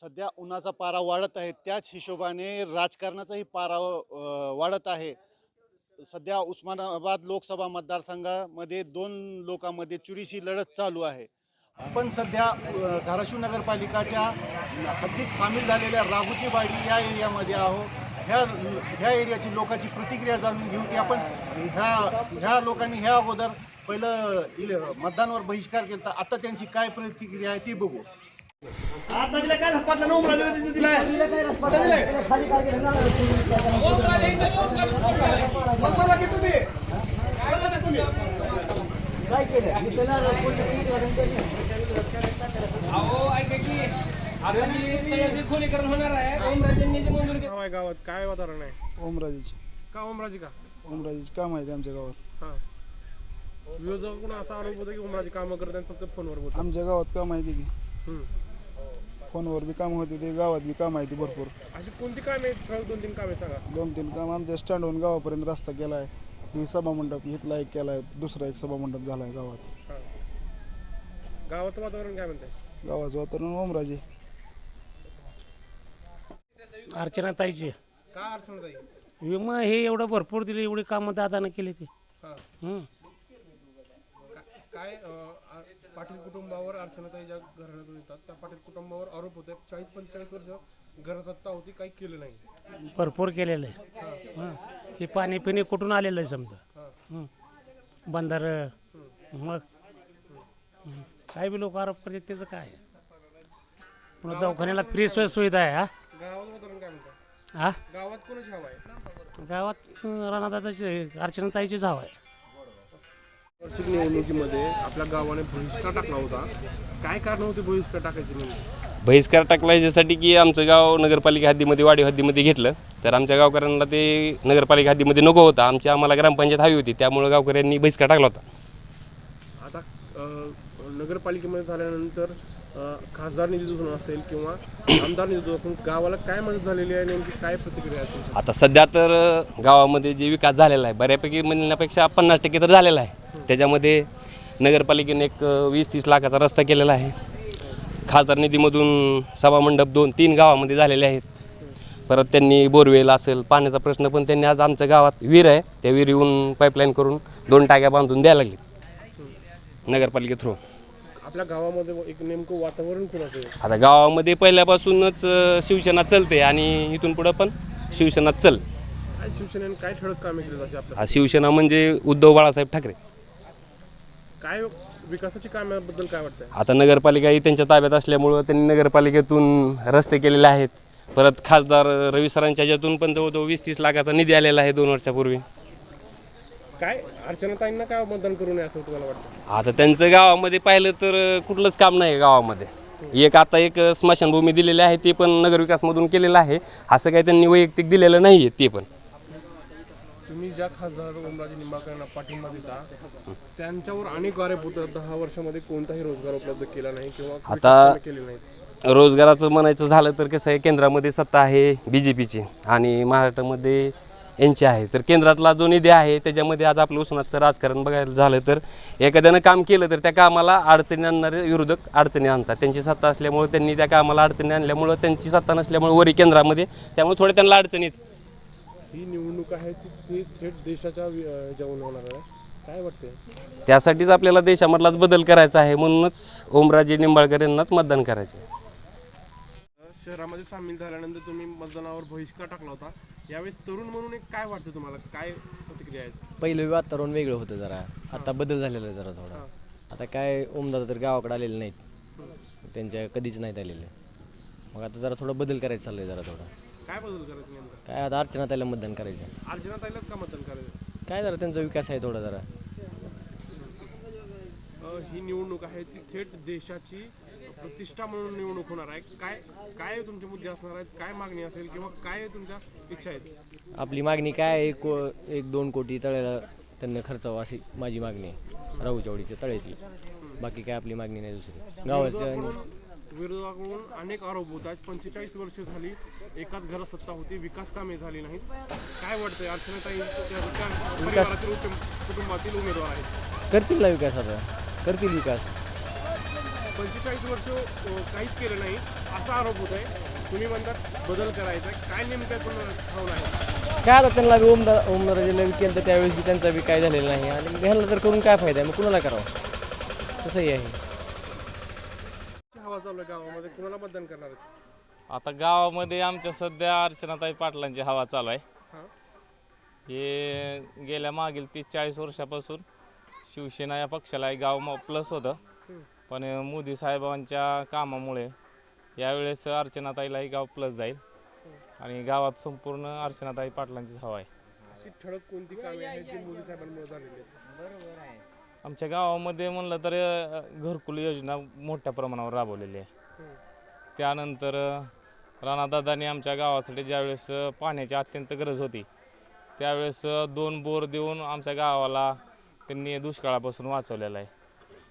सध्या उन्हाचा पारा वाढत आहे त्याच हिशोबाने राजकारणाचाही पारा वाढत आहे. सध्या उस्मानाबाद लोकसभा मतदारसंघामध्ये दोन लोकांमध्ये चुरीशी लढत चालू आहे. आपण सध्या धाराशिव नगरपालिकाच्या हद्दीत सामील झालेल्या राघुची बाडी या एरियामध्ये आहोत ह्या ह्या एरियाची लोकांची प्रतिक्रिया जाणून घेऊ की आपण ह्या ह्या लोकांनी ह्या अगोदर पहिलं मतदानावर बहिष्कार केला आता त्यांची काय प्रतिक्रिया आहे ती बघू. आता काय नऊ तिथे दिलाय दिलाय. मला की तुम्ही. खोलीकरण होणार आहे. ओमराजेंनी गावात? काय वातावरण आहे? ओमराजेची. का ओमराजी का? ओमराजेची काम आहे आमच्या गावात. हा. विरोधक असा आरोप होता की ओमराजी कामं करतात फक्त फोनवर बोलतात? आमच्या गावात काम आहे की. हम्म. फोनवर बी काम होते ते गावात बी काम आहे ती भरपूर. अशी कोणती कामे आहेत? दोन तीन कामे सांगा. दोन तीन काम आमच्या स्टँडवरून गावापर्यंत रस्ता केला आहे ही सभामंडप इथला एक केला आहे दुसरा एक सभामंडप झाला आहे गावात. हा. गावाचं वातावरण काय म्हणतंय? गावाचं वातावरण ओमराजे. अर्चनाताईची का अडचण ताई? विमा हे एवढं भरपूर दिले एवढी कामं दादानं केली ते. हा. हं. काय अं, आ- पाटील कुटुंबावर अर्चनाताई ज्या घराण्यातून येतात. त्या पाटील कुटुंबावर आरोप होते चाळीस पंचेचाळीस वर्ष घरात होती काही केलं नाही. भरपूर केलेलं आहे. हं. हे. पाणी पिणे कुठून आलेलं आहे समजा? हा. बंधार मग? हं. काय बी लोक आरोप करतात त्याचं काय? पुन्हा दवाखान्याला फ्री सोय सुविधा आहे हा? गावात वातावरण काय म्हणतं? हा? गावात कोणाची हवा आहे? गावात राणादादाची अर्चनाताईचीच हवा आहे. वार्षिक निवडणुकीमध्ये आपल्या गावाने बहिष्कार टाकला होता. काय कारण होते बहिष्कार टाकायचे बहिष्कार टाकला याच्यासाठी की आमचं गाव नगरपालिका हद्दीमध्ये वाडी हद्दीमध्ये घेतलं. तर आमच्या गावकऱ्यांना ते नगरपालिका हद्दीमध्ये नको होतं. आमची आम्हाला ग्रामपंचायत हवी होती. त्यामुळे गावकऱ्यांनी बहिष्कार टाकला होता. आता अ, नगरपालिकेमध्ये झाल्यानंतर अ, खासदार निधीतून असेल किंवा आमदार निधीतून असेल गावाला काय मदत झालेली आहे? नेमकी काय प्रतिक्रिया तुमची? आता सध्या तर गावामध्ये जे विकास झालेला आहे बऱ्यापैकी म्हणण्यापेक्षा पन्नास टक्के तर झालेला आहे. त्याच्यामध्ये नगरपालिकेने एक वीस तीस लाखाचा रस्ता केलेला आहे. खासदार निधीमधून सभामंडप दोन तीन गावामध्ये झालेले आहेत. परत त्यांनी बोरवेल असेल पाण्याचा प्रश्न पण त्यांनी आज आमच्या गावात विहीर आहे. त्या विहिरीहून पाईपलाईन करून दोन टाक्या बांधून द्यायला लागली. नगरपालिके थ्रू आपल्या गावामध्ये एक नेमकं वातावरण कोणाचं आहे आता गावामध्ये पहिल्यापासूनच शिवसेना चलते आणि इथून पुढं पण शिवसेना चल. शिवसेनेने काय ठळक कामे केली जाते आपल्या शिवसेना म्हणजे उद्धव बाळासाहेब ठाकरे. काय विकासाची कामाबद्दल काय वाटतंय? आता नगरपालिका ही त्यांच्या ताब्यात असल्यामुळं त्यांनी नगरपालिकेतून रस्ते केलेले आहेत. परत खासदार रवी सरांच्या ह्याच्यातून पण जवळजवळ वीस तीस लाखाचा निधी आलेला आहे दोन वर्षापूर्वी. काय अर्चनाताईंना काय मतदान करू नये असं तुम्हाला वाटतं? आता त्यांचं गावामध्ये पाहिलं तर कुठलंच काम नाही गावामध्ये. एक आता एक स्मशानभूमी दिलेली आहे ते पण नगरविकासमधून केलेलं आहे. असं काही त्यांनी वैयक्तिक दिलेलं नाही आहे ते पण. तुम्ही ज्या खासदार ओमराजे निंबाळकरांना पाठिंबा देता त्यांच्यावर अनेक आरोप होतात दहा वर्षामध्ये कोणताही रोजगार उपलब्ध केला नाही किंवा आता- केली नाहीत. रोजगाराचं म्हणायचं झालं तर कसं आहे केंद्रामध्ये सत्ता आहे बी जे पीची आणि महाराष्ट्रामध्ये यांची आहे. तर केंद्रातला जो निधी आहे त्याच्यामध्ये आज आपलं उस्मानाचं राजकारण बघायला झालं तर एखाद्यानं काम केलं तर त्या कामाला अडचणी आणणारे विरोधक अडचणी आणतात. त्यांची सत्ता असल्यामुळे त्यांनी त्या कामाला अडचणी आणल्यामुळं त्यांची सत्ता नसल्यामुळे वरी केंद्रामध्ये त्यामुळे थोडे त्यांना अडचणीत ही निवडणूक आहे ती थेट देशाच्या होणार आहे. काय वाटतंय? त्यासाठीच आपल्याला देशामधलाच बदल करायचा आहे म्हणूनच ओमराजे निंबाळकर यांनाच मतदान करायचे आहे. शहरामध्ये सामील झाल्यानंतर तुम्ही मतदानावर बहिष्कार टाकला होता. यावेळेस तरुण म्हणून एक काय वाटतं तुम्हाला? काय प्रतिक्रिया आहेत पहिलं वातावरण वेगळं होतं जरा. आता बदल झालेला आहे जरा थोडा. आता काय ओमदादा तर गावाकडे आलेले नाहीत. त्यांच्या कधीच नाहीत आलेले. मग आता जरा थोडा बदल करायचं चाललंय जरा थोडा. काय बदल करायचं नेमकं काय आता अर्चना त्याला मतदान करायचं. अर्चना ताईलाच का मतदान करायचं? काय जरा त्यांचा विकास आहे थोडा जरा. अं, ही निवडणूक आहे ती थेट देशाची प्रतिष्ठा म्हणून निवडणूक होणार आहे. काय काय तुमचे मुद्दे असणार आहेत काय मागणी असेल किंवा काय तुमच्या इच्छा आहेत? आपली मागणी काय आहे? एक को एक दोन कोटी तळ्याला त्यांना खर्चावं अशी माझी मागणी आहे. राहूचवडीच्या तळ्याची. बाकी काय आपली मागणी नाही दुसरी. गावाच्या आणि विरोधाकडून अनेक आरोप होत आहेत. पंचेचाळीस वर्ष झाली एकाच घरात सत्ता होती विकास कामे झाली नाहीत. काय वाटतंय अर्चनाताई परिवारातील कुटुंबातील उमेदवार आहेत. करतील ना विकास आता. करतील विकास. पंचेचाळीस वर्ष अं, काहीच केलं नाही असा आरोप होत आहे तुम्ही म्हणतात बदल करायचा काय नेमकं पण भावना आहे काय आता त्यांना बी ओमदा ओमराजेला बी केलं तर त्यावेळेस बी त्यांचा बी काय झालेला नाही. आणि ह्याला तर करून काय फायदा आहे? मग कुणाला करावं? तसंही आहे. हवा चालू आहे गावामध्ये? कुणाला मतदान करणार आहेत आता गावामध्ये आमच्या सध्या अर्चनाताई पाटलांची हवा चालू आहे. हां. हे गेल्या मागील तीस चाळीस वर्षापासून शिवसेना या पक्षाला गाव प्लस होतं. पण मोदी साहेबांच्या कामामुळे यावेळेस अर्चनाताईला हे गाव प्लस जाईल. आणि गावात संपूर्ण अर्चनाताई पाटलांचीच हवा आहे. अशी ठळक कोणती कामे आहेत जी मोदी साहेबांमुळे झालेली आहेत? आमच्या गावामध्ये म्हणलं तर अ, घरकुल योजना मोठ्या प्रमाणावर राबवलेली आहे. त्यानंतर अ, राणादादांनी आमच्या गावासाठी ज्यावेळेस अ, पाण्याची अत्यंत गरज होती त्यावेळेस अ, दोन बोर देऊन आमच्या गावाला त्यांनी दुष्काळापासून वाचवलेलं आहे.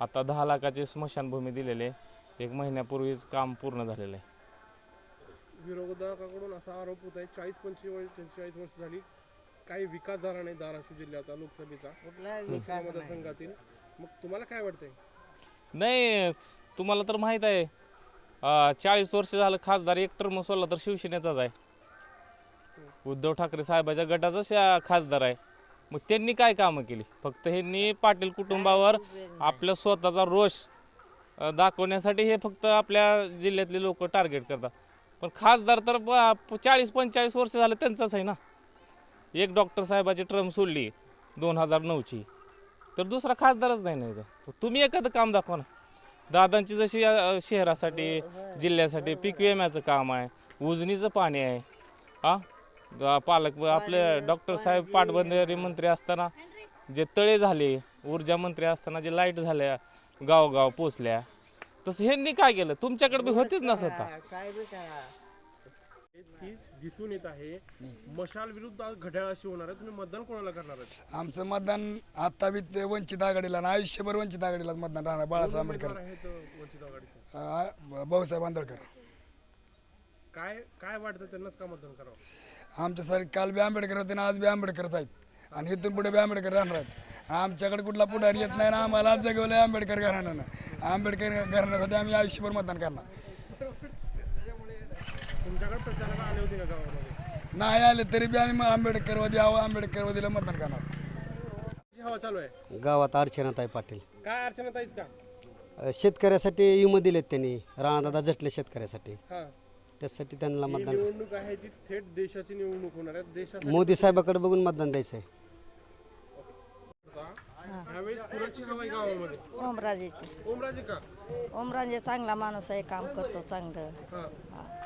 आता दहा लाखाची स्मशानभूमी दिलेली आहे. एक महिन्यापूर्वीच काम पूर्ण झालेलं आहे. विरोधकाकडून असा आरोप होत आहे. चाळीस पंचेचाळीस पंचेचाळीस वर्ष झाली. काही विकास झाला नाही धाराशिव जिल्ह्याचा लोकसभेचा. लोकसभा मतदारसंघातील. मग तुम्हाला काय वाटतंय? नाही स- तुम्हाला तर माहीत आहे चाळीस वर्ष झालं खासदार एक टर्म सोडला तर शिवसेनेचाच आहे. उद्धव ठाकरे साहेबाच्या गटाचाच खासदार आहे. मग त्यांनी काय कामं केली? फक्त ह्यांनी पाटील कुटुंबावर आपल्या स्वतःचा रोष अ, दाखवण्यासाठी हे फक्त आपल्या जिल्ह्यातले लोक टार्गेट करतात. पण खासदार तर चाळीस पंचेचाळीस वर्ष झालं त्यांचाच आहे ना? एक डॉक्टर साहेबाची ट्रम सोडली दोन हजार नऊची. तर दुसरा खासदारच नाही ना इथं. तुम्ही एखादं काम दाखवा ना. दादांची जशी शहरासाठी जिल्ह्यासाठी पीक विम्याचं काम आहे उजनीचं पाणी आहे हा पालक आपले डॉक्टर साहेब पाटबंधारे मंत्री असताना जे तळे झाले ऊर्जा मंत्री असताना जे लाइट झाल्या गावगाव पोचल्या तसं ह्यांनी काय केलं? तुमच्याकडे बी होतेच ना स्वतः दिसून येत आहे. मशाल विरुद्ध आज घड्याळ अशी होणार आहे. तुम्ही मतदान कोणाला करणार आहे आमचं मतदान आता बी ते वंचित आघाडीला आणि आयुष्यभर वंचित आघाडीला मतदान राहणार. बाळासाहेब आंबेडकर. आहेत वंचित आघाडीचे? भाऊसाहेब आंबेडकर. काय काय वाटतं त्यांनाच का मतदान करावं? आमच्या सर काल बी आंबेडकर होते ना आज बी आंबेडकरच आहेत. आणि इथून पुढे बी आंबेडकर राहणार आहेत. आमच्याकडे कुठला पुढारी येत नाही ना आम्हाला आज जगवलं आंबेडकर घराण्यानं. आंबेडकर घराण्यासाठी आम्ही आयुष्यभर मतदान करणार. तुमच्याकडे प्रचाराला आले होते का गावामध्ये? नाही आले तरी बी आम्ही आंबेडकरवादी आहो आंबेडकरवादीला मतदान करणार. जी हवा चालू आहे. गावात अर्चनाताई पाटील. काय अडचणत आहेत का? अ, शेतकऱ्यासाठी विमा दिलेत त्यांनी. राणादादा झटले शेतकऱ्यासाठी. हा. त्यासाठी त्यांना ही मतदान निवडणूक आहे जी थेट देशाची निवडणूक होणार आहे. देशासाठी मोदी साहेबाकडे बघून मतदान द्यायचं आहे. ह्यावेळेस कुणाची हवा आहे गावामध्ये? ओमराजेची. ओमराजे का? ओमराजे चांगला माणूस आहे काम करतो चांगलं. हा.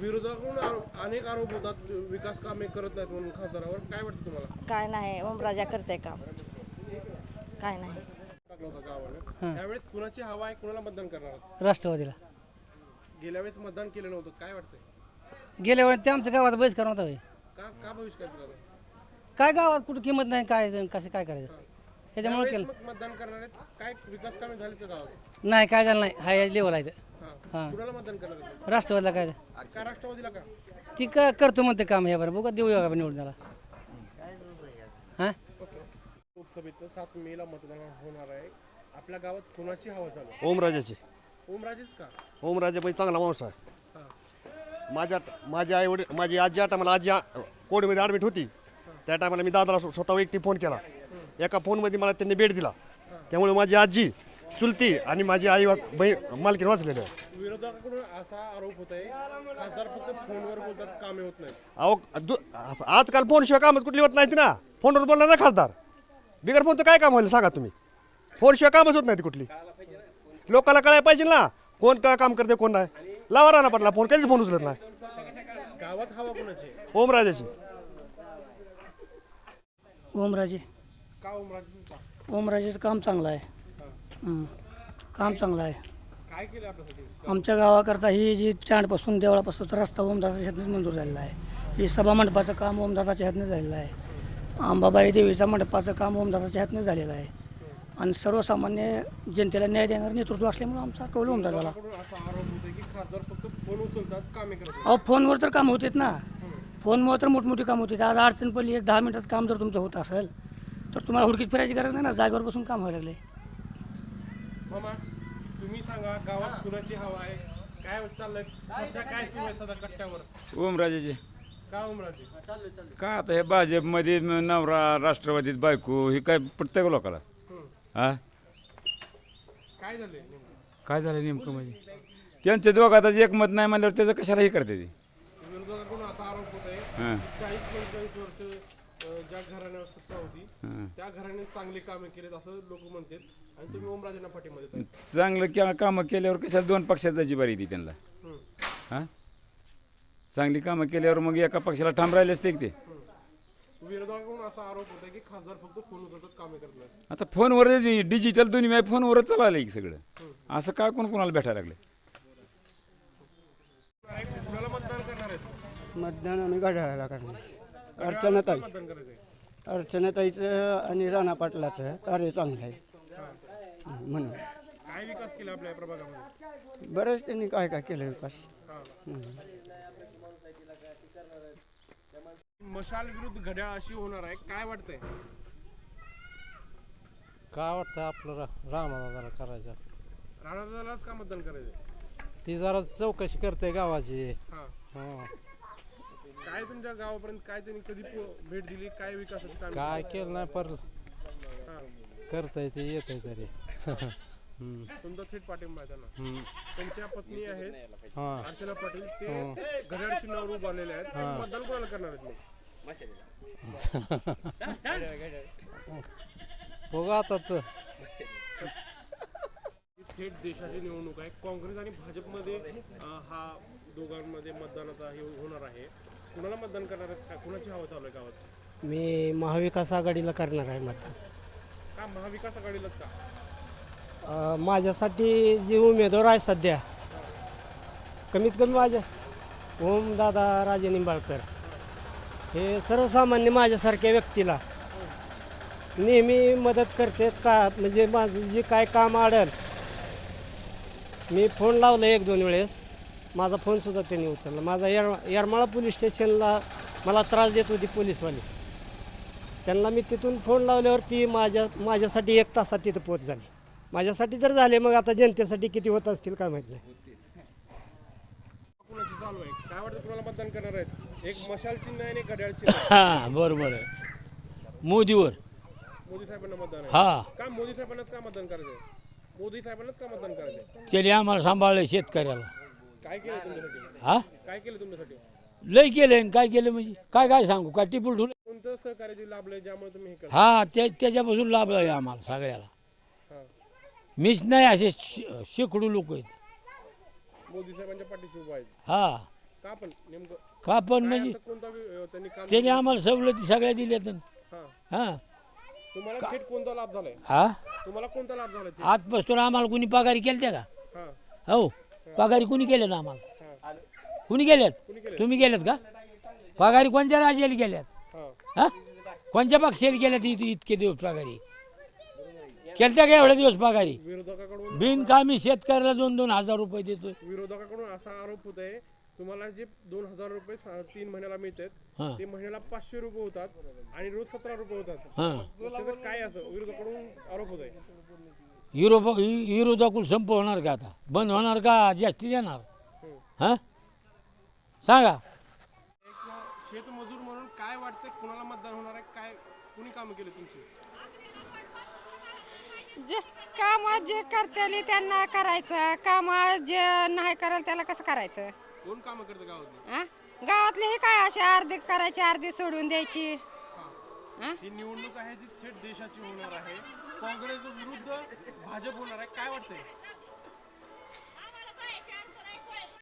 विरोधाकडून अनेक आरोप होतात विकास कामे करत नाहीत म्हणून खासदारावर. काय वाटतं तुम्हाला? काय नाही ओमराजा करते काम. काय नाही. टाकलं होतं गावाने. त्यावेळेस कुणाची हवा आहे कुणाला मतदान करणार आहात? राष्ट्रवादीला. गेल्या वेळेस मतदान केलं नव्हतं काय वाटतंय? गेल्या वेळेस ते आमच्या गावात बहिष्कार नव्हता होय. का का केलं काय गावात कुठं किंमत नाही काय कसं काय करायचं? त्याच्यामुळे त्यावेळेस केलं. मग मतदान करणार आहेत? काय विकास कामे झाली का गावात? नाही काय झालं नाही हाय लेवल आहे ते. हा. हां कुणाला मतदान करणार आहेत? राष्ट्रवादीला काय? का राष्ट्रवादीला का? ती का करतो म्हणते काम हे बरं बघा देऊया का निवडून त्याला. हां? लोकसभेचं सात मेला मतदान होणार आहे. आपल्या गावात कुणाची हवा चालू आहे? ओमराजाची. ओमराजेच का? ओमराजा म्हणजे चांगला माणूस आहे. हा. माझ्या माझ्या आई वडील माझी आजी आता मला आजी कोविडमध्ये ॲडमिट होती. त्या टायमाला मी दादाला स्व- स्वतः व्यक्ती फोन केला. एका फोनमध्ये मला त्यांनी बेड दिला. त्यामुळे माझी आजी चुलती आणि माझी आई वा- बहीण मालकीन वाचलेलं आहे. विरोधकाकडून असा आरोप होत आहे खासदार फक्त फोनवर बोलतात कामे होत नाहीत. अहो दु- आजकाल फोनशिवाय कामच कुठली होत नाही ना. फोनवर बोलणार ना खासदार. बिगर फोन तर काय काम होईल सांगा तुम्ही? फोनशिवाय कामच होत नाही कुठली. लोकांना कळायला पाहिजे ना कोण काय काम करते कोण नाही. लावा राहणार पडला फोन कधीच फोन उचलत नाही. गावात हवा कोणाची? आहे? ओमराजाची. ओमराजे. का ओमराजे? का ओमराजेचं काम चांगलं आहे. हं. काम चांगलं आहे. काय केलं आपल्यासाठी? आमच्या गावाकरता ही जी चांडपासून देवळापासूनचा रस्ता ओमदादाच्या ह्यातनंच मंजूर झालेला आहे. ही सभा मंडपाचं काम ओमदादाच्या ह्यातनं झालेलं आहे. अंबाबाई देवीचा मंडपाचं काम ओमदादाच्या ह्यातनं झालेलं आहे. आणि सर्वसामान्य जनतेला न्याय देणारं नेतृत्व असल्यामुळं आमचा कौल ओमदादाला कडून असा आरोप होतोय की खासदार फक्त फोन उचलतात कामे करत नाहीत. अहो फोनवर तर काम होतेत ना. फोनमुळे तर मोठमोठी काम होते आज अडचण पडली एक दहा मिनिटात काम जर तुमचं होत असेल तर तुम्हाला हुडकीत फिरायची गरज नाही ना. जागेवर बसून काम व्हायला लागले. मामा तुम्ही सांगा गावात कुणाची हवा आहे? काय चाललंय? चर्चा काय सुरू आहे सध्या कट्ट्यावर? ओमराजेचे का का आता हे भाजपमध्ये न- नवरा राष्ट्रवादीत बायको हे काय प्रत्येक लोकाला? हा? काय झालंय नेमकं? काय झालं नेमकं म्हणजे? त्यांच्या दोघातच एकमत नाही म्हणल्यावर त्याचं कशाला हे करते ते? विरोधकाकडून असा आरोप होत आहे? हां. चाळीस पंचेचाळीस वर्ष अं, ज्या घराण्यावर सत्ता होती हां त्या घराने चांगली कामे केलीत असं लोक म्हणतात आणि तुम्ही ओमराजेंना पाठीमध्ये देताय. चांगलं किंवा कामं केल्यावर कशाला दोन पक्षात जायची बारी ती त्यांना? हम्म. हा? चांगली कामं केल्यावर मग एका पक्षाला ठाम राहिले असते की ते? विरोधकाकडून असा आरोप होता की खासदार फक्त फोन उचलतात कामे करत नाहीत. आता फोनवर डिजिटल दुनिया फोनवरच चाललं की सगळं. असं काय कोण कोणाला भेटायला लागलं मतदान मतदान आणि घड्याळाला करणार. अर्चनाताई मतदान करायचंय? अर्चनाताईचं आणि राणा पाटलाचं कार्य चांगलं आहे. म्हणून. काय विकास केला आपल्या या प्रभागामध्ये? बरंच त्यांनी काय काय केलं विकास. हम्म. मशाल विरुद्ध घड्याळ अशी होणार आहे. काय वाटतंय? काय वाटतं आपलं रा रामादाला करायचं? राणादादालाच का मतदान करायचंय ती जरा चौकशी करते गावाची. हा. हं. काय तुमच्या गावापर्यंत काय त्यांनी कधी पो- भेट दिली? काय विकासाची काम काय केलं? नाही पर करता ते येत तरी. हम्म. तुमचा थेट पाठिंबा आहे त्यांना. हम्म. त्यांच्या पत्नी आहेत हां. अर्चना पाटील. ते हं. घड्याळ चिन्हावर उभारलेले आहेत. ते हां. मतदान कोणाला करणार आहेत मग? बघू आता तर. ही थेट देशाची निवडणूक आहे. काँग्रेस आणि भाजपमध्ये अं, हा दोघांमध्ये मतदानाचा हे होणार आहे. कुणाला मतदान करणार आहेत का? कुणाची हवा चालू आहे गावात? मी महाविकास आघाडीला करणार आहे मतदान. का महाविकास आघाडीलाच का? अ, माझ्यासाठी जे उमेदवार आहे सध्या कमीत कमी माझ्या ओमदादा राजे निंबाळकर. हे सर्वसामान्य माझ्यासारख्या व्यक्तीला नेहमी मदत करतात का? म्हणजे माझं जे काय काम अडल मी फोन लावला एक दोन वेळेस. माझा फोनसुद्धा त्यांनी उचलला. माझा यर येरमाळा पोलीस स्टेशनला मला त्रास देत होती पोलीसवाली त्यांना मी तिथून फोन लावल्यावर ती माझ्या माझ्यासाठी एक तासात तिथं पोच झाली. माझ्यासाठी जर झाले मग आता जनतेसाठी किती होत असतील काय माहीत नाही. चालू आहे काय वाटतं मतदान करणार आहेत एक मशाल चिन्ह आहे आणि एक घड्याळ चिन्ह आहे. हां बरोबर आहे. मोदीवर. मोदी साहेबांना मतदान आहे हा. का मोदी साहेबांनाच का मतदान करायचंय? मोदी साहेबांनाच का मतदान करायचंय? त्याने आम्हाला सांभाळलं शेतकऱ्याला. काय केलं तुमच्यासाठी? हा? काय केलं तुमच्यासाठी? लय केलं आणि काय केलं म्हणजे? काय काय सांगू? काय टिपूल ठुलं कोणतं सहकार्य जे लाभलंय ज्यामुळे तुम्ही हे करता हा त्या त्याच्यापासून लाभ आहे आम्हाला सगळ्याला. हा. मीच नाही असे शे- शेकडो लोक आहेत. मोदी साहेबांच्या पाठीशी उभा आहेत. हा. का पण? नेमकं का पण काय म्हणजे असं कोणता वि- त्यांनी काम त्याने? आम्हाला सवलती सगळ्या दिल्यात हा. हा. तुम्हाला थेट कोणता लाभ झालाय? हा? तुम्हाला कोणता लाभ झालाय थेट? आजपासून आम्हाला कुणी पगारी केल्या का? हा. हो. पगारी कुणी केल्यात आम्हाला? कुणी गेल्यात? तुम्ही गेल्यात का? पगारी कोणत्या राज्याला गेल्यात हा? कोणत्या पक्षाला गेल्यात इत इतके दिवस पगारी? केलत्या का एवढे दिवस पगारी? विरोधकाकडून बिनकामी शेतकऱ्याला दोन दोन हजार रुपये देतोय. विरोधकाकडून असा आरोप होत आहे तुम्हाला जे दोन हजार रुपये सा- तीन महिन्याला मिळतात. ते महिन्याला पाचशे रुपये होतात आणि रोज सतरा रुपये होतात. हा. त्याचं काय असं? विरोधकाकडून आरोप होत आहे युरोप युरोदाकुल संप होणार का आता? बंद होणार का? जास्ती देणार? हा? सांगा. शेतमजूर म्हणून काय वाटतंय? कुणाला मतदान होणार आहे? काय कुणी कामं केली तुमची? जे काम जे करतेली त्यांना करायचं. काम जे नाही करेल त्याला कसं करायचं? कोण कामं करतं गावातली? आ? गावातली ही काय अशी अर्धी करायची अर्धी सोडून द्यायची? ही निवडणूक आहे जी थेट देशाची होणार आहे. काँग्रेस विरुद्ध भाजप होणार आहे. काय वाटतंय?